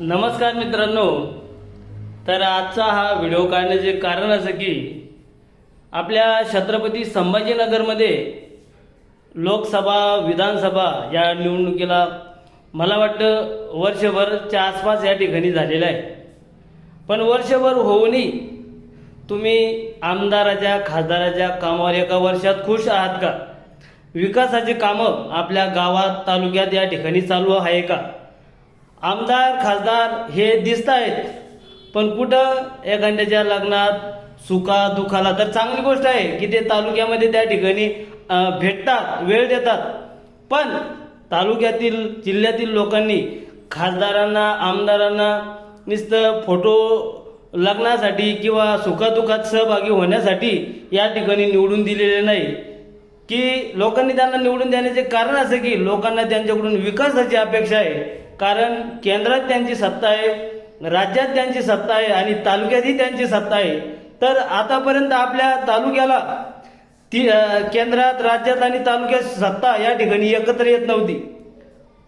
नमस्कार मित्रांनो. तर आजचा हा व्हिडिओ काढण्याचे कारण असं की आपल्या छत्रपती संभाजीनगरमध्ये लोकसभा विधानसभा या निवडणुकीला मला वाटतं वर्षभरच्या आसपास या ठिकाणी झालेलं आहे. पण वर्षभर होऊनही तुम्ही आमदाराच्या खासदाराच्या कामावर एका वर्षात खुश आहात का? विकासाची कामं आपल्या गावात तालुक्यात या ठिकाणी चालू आहे का? आमदार खासदार हे दिसत आहेत पण कुठं एखाद्याच्या लग्नात सुखा दुखाला तर चांगली गोष्ट आहे की ते तालुक्यामध्ये त्या ठिकाणी भेटतात वेळ देतात. पण तालुक्यातील जिल्ह्यातील लोकांनी खासदारांना आमदारांना नुसतं फोटो लग्नासाठी किंवा सुखादुखात सहभागी होण्यासाठी या ठिकाणी निवडून दिलेले नाही. की लोकांनी त्यांना निवडून देण्याचे कारण असं की लोकांना त्यांच्याकडून विकासाची अपेक्षा आहे. कारण केंद्रात त्यांची सत्ता आहे राज्यात त्यांची सत्ता आहे आणि तालुक्यातही त्यांची सत्ता आहे. तर आतापर्यंत आपल्या तालुक्याला ती केंद्रात राज्यात आणि तालुक्यात सत्ता या ठिकाणी एकत्र येत नव्हती.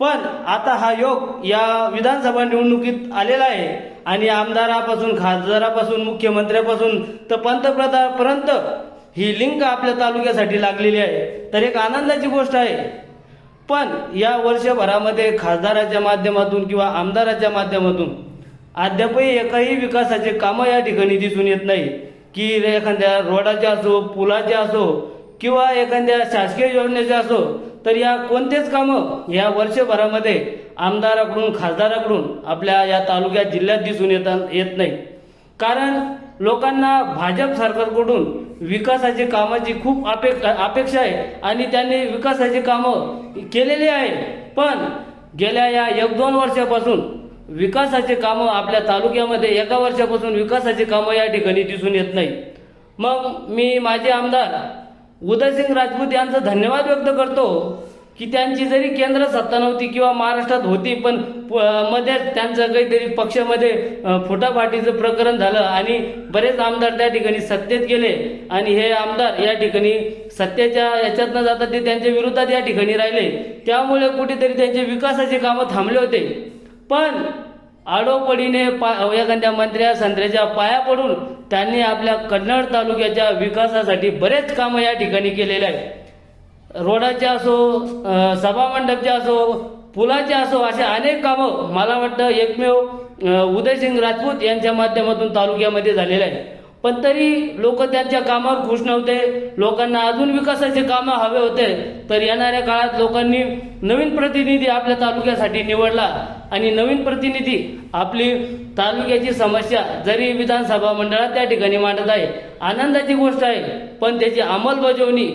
पण आता हा योग या विधानसभा निवडणुकीत आलेला आहे आणि आमदारापासून खासदारापासून मुख्यमंत्र्यापासून तर पंतप्रधानापर्यंत ही लिंक आपल्या तालुक्यासाठी लागलेली आहे. तर एक आनंदाची गोष्ट आहे पण या वर्षभरामध्ये खासदाराच्या माध्यमातून किंवा आमदाराच्या माध्यमातून अद्यापही एकाही विकासाचे कामं या ठिकाणी दिसून येत नाही. की एखाद्या रोडाचे असो पुलाचे असो किंवा एखाद्या शासकीय योजनेचे असो तर या कोणतेच कामं या वर्षभरामध्ये आमदाराकडून खासदाराकडून आपल्या या तालुक्यात जिल्ह्यात दिसून येतात येत नाही. कारण लोकांना भाजप सरकारकडून विकासाची कामाची खूप अपेक्षा अपेक्षा आहे आणि त्यांनी विकासाची कामं केलेली आहे. पण गेल्या या एक दोन वर्षापासून विकासाचे कामं आपल्या तालुक्यामध्ये एका वर्षापासून विकासाची कामं या ठिकाणी दिसून येत नाही. मग मी माझे आमदार उदयसिंग राजपूत यांचा धन्यवाद व्यक्त करतो. की त्यांची जरी केंद्र सत्ता नव्हती किंवा महाराष्ट्रात होती पण प- त्यांचं काहीतरी पक्षामध्ये फुटाफाटीचं प्रकरण झालं आणि बरेच आमदार त्या ठिकाणी सत्तेत गेले आणि हे आमदार या ठिकाणी सत्तेच्या याच्यात न जाता ते त्यांच्या विरोधात या ठिकाणी राहिले. त्यामुळे कुठेतरी त्यांचे विकासाचे कामं थांबले होते. पण आडोपडीने पा एखाद्या मंत्र्या संत्र्याच्या पाया पडून त्यांनी आपल्या कन्नड तालुक्याच्या विकासासाठी बरेच कामं या ठिकाणी केलेले आहेत. रोडाचे असो सभामंडपचे असो पुलाचे असो असे अनेक कामं मला वाटतं एकमेव उदयसिंग राजपूत यांच्या माध्यमातून तालुक्यामध्ये झालेले आहे पण तरी लोक त्यांच्या कामावर खुश नव्हते. लोकांना अजून विकासाचे कामं हवे होते. तर येणाऱ्या काळात लोकांनी नवीन प्रतिनिधी आपल्या तालुक्यासाठी निवडला आणि नवीन प्रतिनिधी आपली तालुक्याची समस्या जरी विधानसभा मंडळात त्या ठिकाणी मांडत आहे. आनंदाची गोष्ट आहे पण त्याची अंमलबजावणी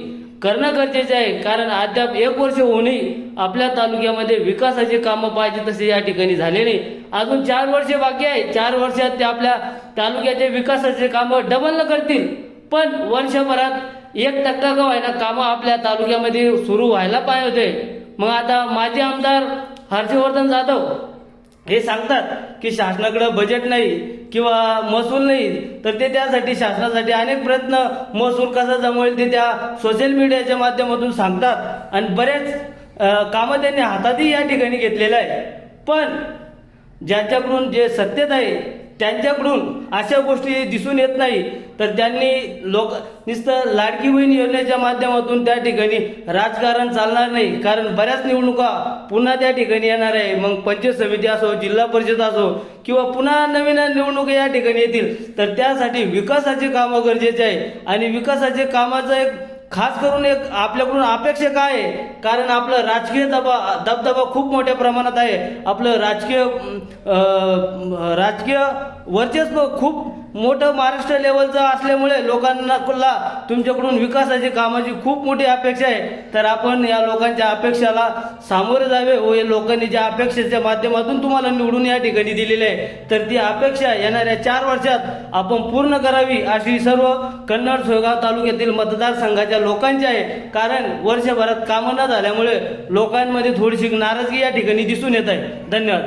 करणं गरजेचे आहे. कारण अद्याप एक वर्ष होऊनही आपल्या तालुक्यामध्ये विकासाचे कामं पाहिजे तसे या ठिकाणी झाले नाही अजून चार वर्षे बाकी आहे. चार वर्षात ते आपल्या तालुक्याचे विकासाचे कामं डबल करतील. पण वर्षभरात एक टक्का का व्हायना कामं आपल्या तालुक्यामध्ये सुरू व्हायला पाहिजे होते. मग आता माजी आमदार हर्षवर्धन जाधव हे सांगतात की शासनाकडं बजेट नाही किंवा महसूल नाही तर ते त्यासाठी शासनासाठी अनेक प्रयत्न महसूल कसा जमवेल ते त्या सोशल मीडियाच्या माध्यमातून सांगतात. आणि बरेच कामं त्यांनी हातातही या ठिकाणी घेतलेलं आहे. पण ज्यांच्याकडून जे सत्तेत आहे त्यांच्याकडून अशा गोष्टी दिसून येत नाही. तर त्यांनी लोक नुसतं लाडकी बहीण योजनेच्या माध्यमातून त्या ठिकाणी राजकारण चालणार नाही. कारण बऱ्याच निवडणुका पुन्हा त्या ठिकाणी येणार आहे. मग पंचायत समिती असो जिल्हा परिषद असो किंवा पुन्हा नवीन निवडणुका या ठिकाणी येतील. तर त्यासाठी विकासाचे कामं गरजेचे आहे. आणि विकासाचे कामाचं एक खास करून एक आपल्याकडून अपेक्षा काय आहे? कारण आपलं राजकीय दबा दबदबा खूप मोठ्या प्रमाणात आहे. आपलं राजकीय राजकीय वर्चस्व खूप मोठं महाराष्ट्र लेवलचं असल्यामुळे लोकांना कुल्ला तुमच्याकडून विकासाची कामाची खूप मोठी अपेक्षा आहे. तर आपण या लोकांच्या अपेक्षाला सामोरे जावे व या लोकांनी ज्या अपेक्षेच्या माध्यमातून तुम्हाला निवडून या ठिकाणी दिलेले आहे. तर ती अपेक्षा येणाऱ्या चार वर्षात आपण पूर्ण करावी अशी सर्व कन्नड सोयगाव तालुक्यातील मतदारसंघाच्या लोकांची आहे. कारण वर्षभरात कामं न झाल्यामुळे लोकांमध्ये थोडीशी नाराजगी या ठिकाणी दिसून येत आहे. धन्यवाद.